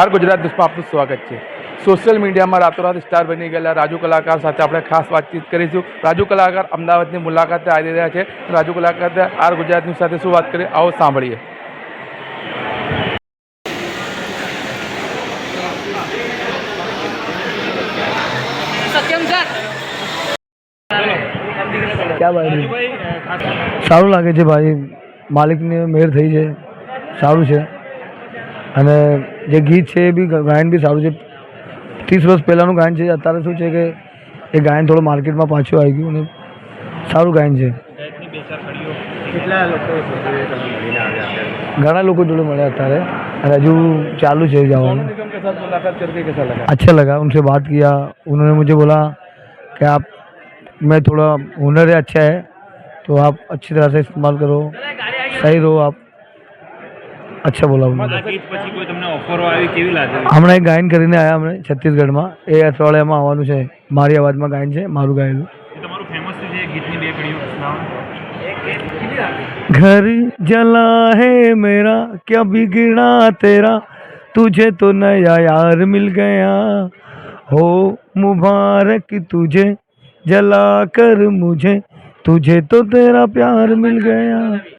R Gujarat દેશમાં આપનું સ્વાગત છે સોશિયલ મીડિયામાં રાતોરાત સ્ટાર બની ગયેલા રાજુ કલાકાર સાથે આપણે ખાસ વાતચીત કરીશું રાજુ કલાકાર અમદાવાદની મુલાકાતે આવી રહ્યા છે રાજુ કલાકાર આર ગુજરાતની સાથે શું વાત કરીએ આવો સાંભળીએ સારું લાગે છે ભાઈ માલિકની મેર થઈ છે સારું છે અને જે ઘી છે એ બી ગાયન બી સારુ છે 30 વર્ષ પહેલાનું ગાયન છે અત્યારે શું છે કે એ ગાયન થોડો માર્કેટમાં પાછો આવી ગયો અને સારુ ગાયન છે કેટલી બે સારા ખરીયો કેટલા લોકો છે ઘણા લોકો જોડે મળ્યા ત્યારે અને હજુ ચાલુ જ જવાનું નિગમ કે સર બોલાતા ચર્કે કેસા લગા અચ્છા લગા ઉનસે વાત કિયા ઉનोने મુજે બોલા કે આપ મે થોડો ઓનર એ અચ્છા હે તો આપ અચ્છી તરહ સે ઇસ્માલ કરો સારી રો આપ अच्छा बोला हमने हमने एक गायन कर आया हमने छत्तीसगढ़ में ए अठवाडिया में आवा है मारी आवाज में गायन है मारू गायेल घर जला है मेरा क्या बिगड़ा तेरा तुझे तो नया यार मिल गया हो मुबारक तुझे जला कर मुझे तुझे तो तेरा प्यार मिल गया